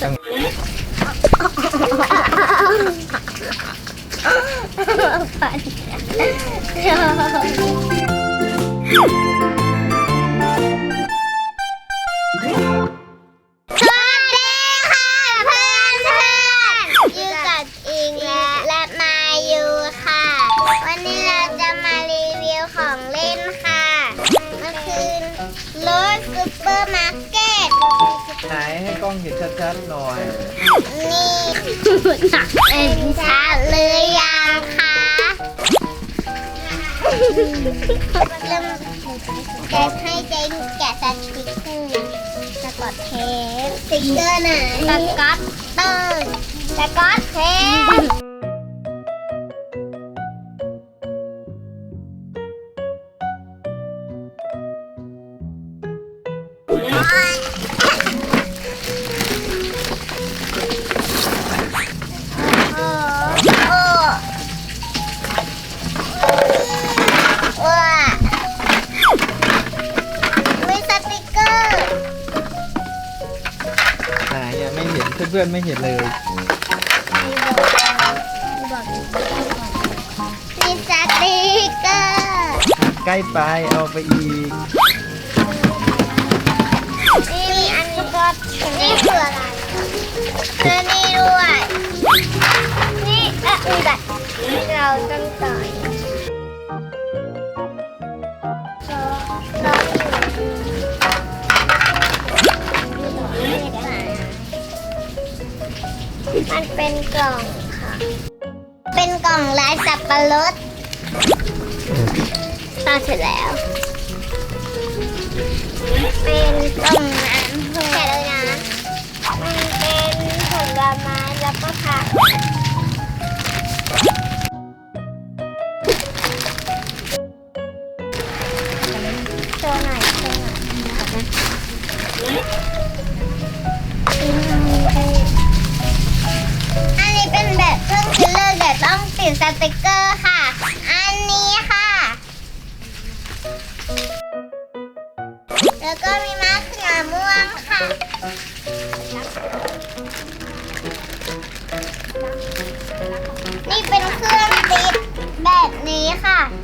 จั ไหนให้กล้องเห็นชัดๆหน่อยนี่เป็นชาหรือยังคะเริ่มจะให้เจนแกะสติ๊กเกอร์สกอตเทปสติ๊กเกอร์ไหนสกอตเตอร์สกอตเทปโพื่อนๆไม่เห็นเลยมีสติ๊กเกอร์ใกล้ไปเอาไปอีก นี่มีอันนี้ก็นี่คืออะไรและนี่ด้วย นี่เอะมีแบบเราต้องต่อย มันเป็นกล่องค่ะ เป็นกล่องลายสับปะรดตาเสร็จแล้ว เป็นกล่องน้ำแค่เลยนะมันเป็นผลไม้แล้วก็ผัก ติดสติกเกอร์ค่ะ อันนี้ค่ะ แล้วก็มีมะเขือม่วงค่ะ นี่เป็นเครื่องติดแบบนี้ค่ะ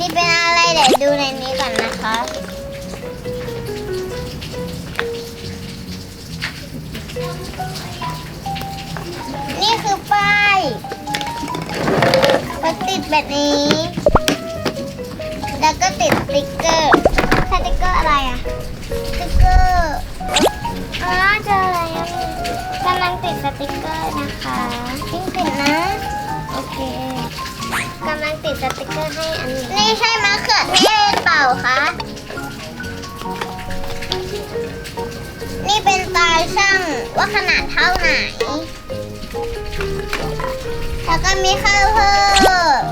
นี่เป็นอะไรเดี๋ยวดูในนี้ก่อนนะคะ นี่คือป้ายก็ติดแบบนี้ แล้วก็ติดสติ๊กเกอร์สติ๊กเกอร์อะไรอะสติ๊กเกอร์อ๋อเจออะไรอะกำลังติดสติ๊กเกอร์นะคะยิ่งติดนะ โอเคกำลังติดสติ๊กเกอร์ให้อันนี้ นี่ใช่มะเขือเทศเปล่าคะ นี่เป็นตาช่างว่าขนาดเท่าไหน แล้วก็มีข้าวโพด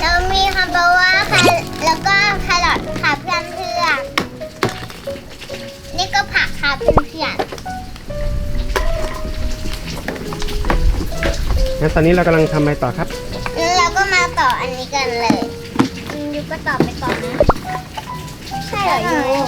แล้วมีคำแปลว่าค่ะ แล้วก็แครอทค่ะเพื่อนเพื่อนนี่ก็ผักค่ะเพื่อนเพื่อนงั้นตอนนี้เรากำลังทำอะไรต่อครับ ต่ออันนี้กันเลยยูก็ต่อไปก่อนนะ ใช่เหรอยู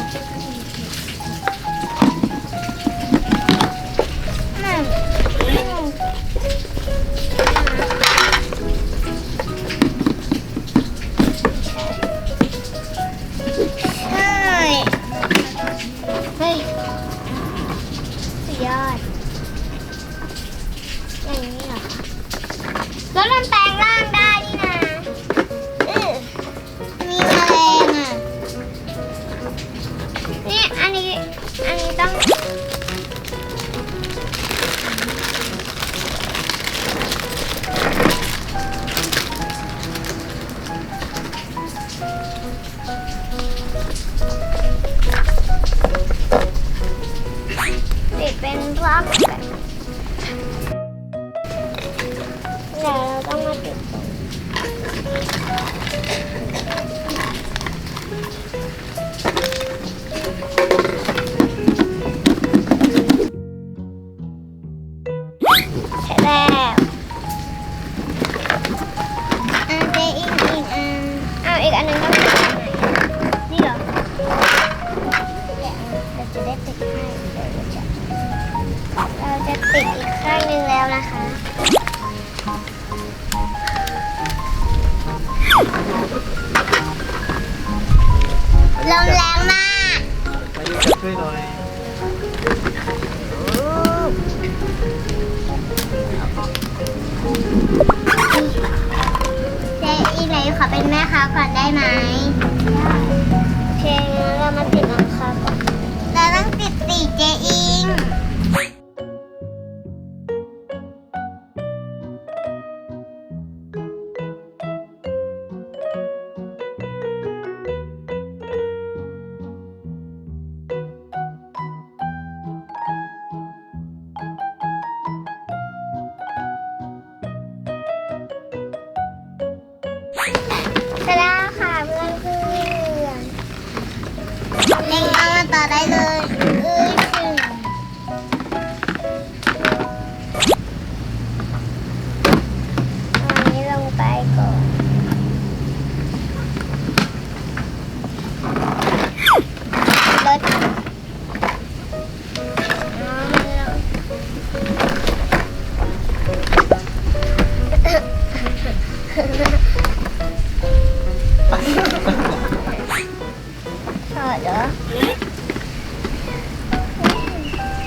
ช่วยหน่อยเจ๊อีเลยขอเป็นแม่ค้าก่อนได้ไหมได้เคงั้นเรามาติดหลังคาก่อนเราต้องติดตีเจ๊อี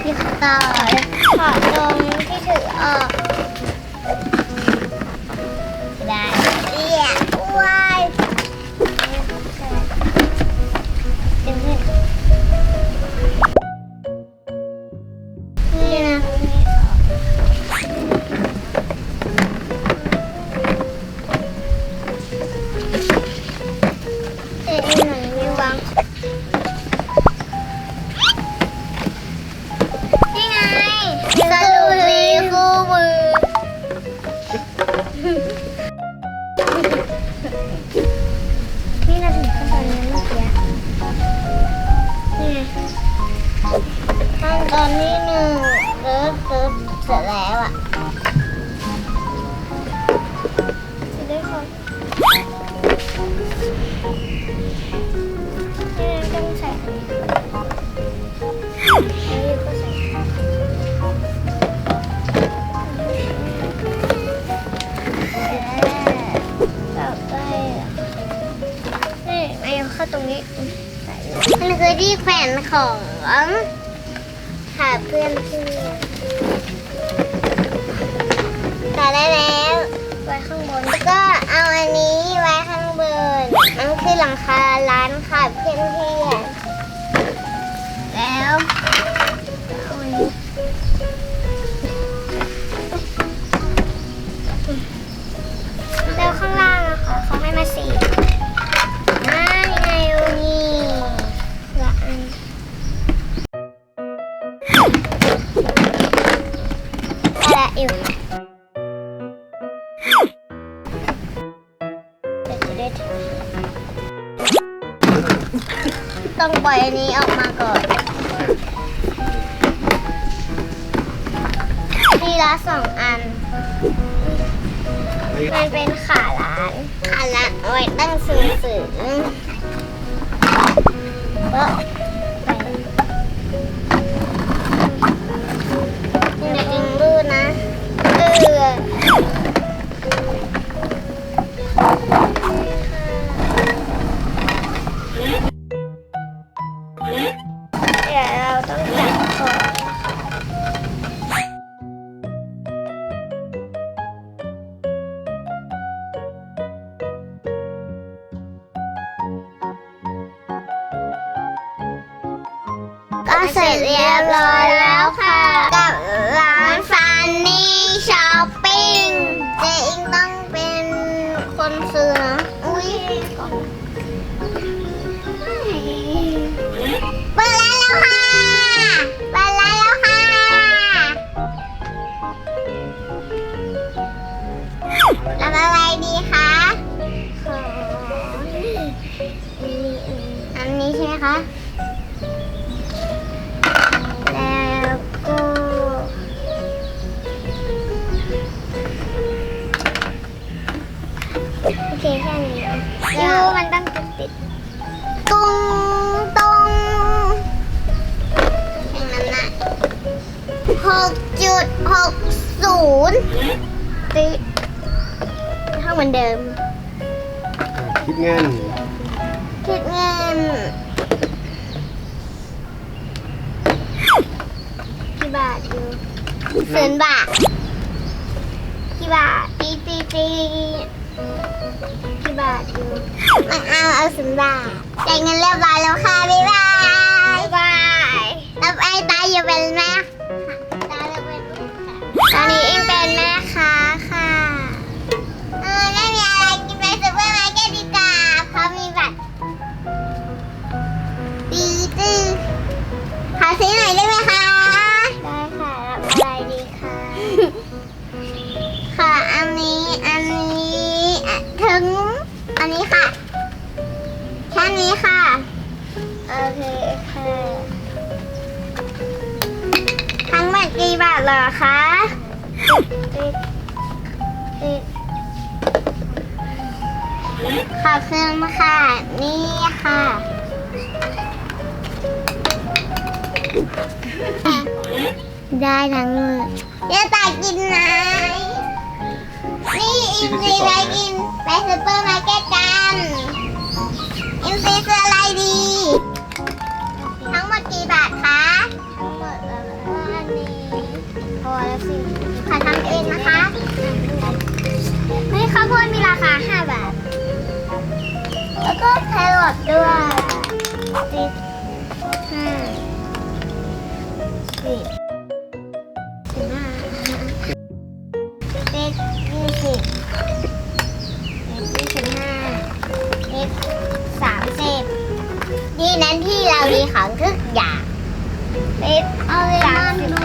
พิสตอลถอดตรงที่ถือออก ได้เรียกว้ายเอ๊ะ พี่แฟนของหาเพื่อนเพื่อนต่อได้แล้วไว้ข้างบน ก็เอาอันนี้ไว้ข้างบนนั่งขึ้นหลังคา อยอันนี้ออกมาก่อนมีละสองอัน มันเป็นขาล้านขาล้านไว้ตั้งสื่อสื่อ se diablo หกจุดหกศูนย์ติดเท่าเหมือนเดิม คิดเงินคิดเงินกี่บาทอยู่ศูนย์บาทกี่บาทตีตีตีกี่บาทอยู่มันเอาเอาศูนย์บาทจ่ายเงินเรียบร้อยแล้วค่ะบ๊ายบายบ๊ายบายแล้วไอ้ตาอยู่เป็นแม่ ตอนนี้อิงเป็นแม่ค้าค่ะเออไม่มีอะไรกินไปซูเปอร์มาร์เก็ตดีกว่าเพราะมีบัตรปีตื้อขอซื้อหน่อยได้ไหมคะ ได้ค่ะรับอะไรดีคะค่ะอันนี้อันนี้อะถึงอันนี้ค่ะ แค่นี้ค่ะ โอเคค่ะ ทั้งหมดกี่บาทเหรอคะ ขอบคุณค่ะ นี่ค่ะ ได้ทั้งหมดเดี๋ยวตากินไหนนี่อินซีไปกินไปซูเปอร์มาร์เก็ตกันอินซีซื้ออะไรดี ทั้งหมดกี่บาทคะ ทั้งหมดแล้วอันนี้พอแล้วสิขอทำเองนะคะเฮ้ยข้าวโพดมีราคา 5 บาทแล้ว ก็แครอทด้วยสิบห้าสิบสิบห้าสิบยี่สิบยี่สิบห้าสิบสามสิบนี่นั้นที่เรามีของทุกอย่างสิบเอาเลมอนด้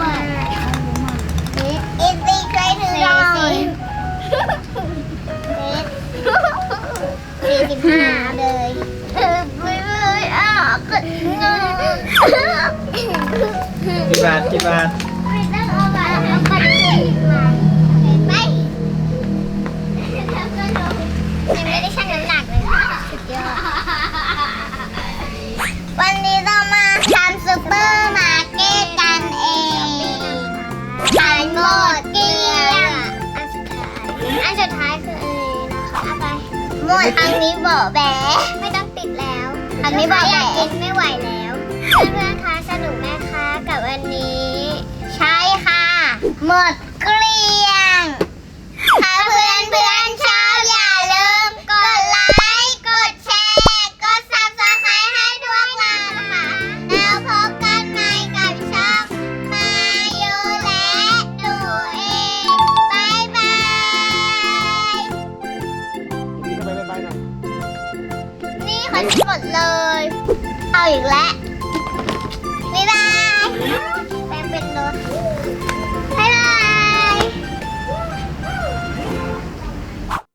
หมดทางนี้บอกแบไม่ต้องติดแล้วทางนี้บอกแบกินไม่ไหวแล้ว เพื่อนๆคะสนุกไหมคะกับวันนี้ ใช่ค่ะ หมดเกลี้ยงถ้าเพื่อนเพื่อน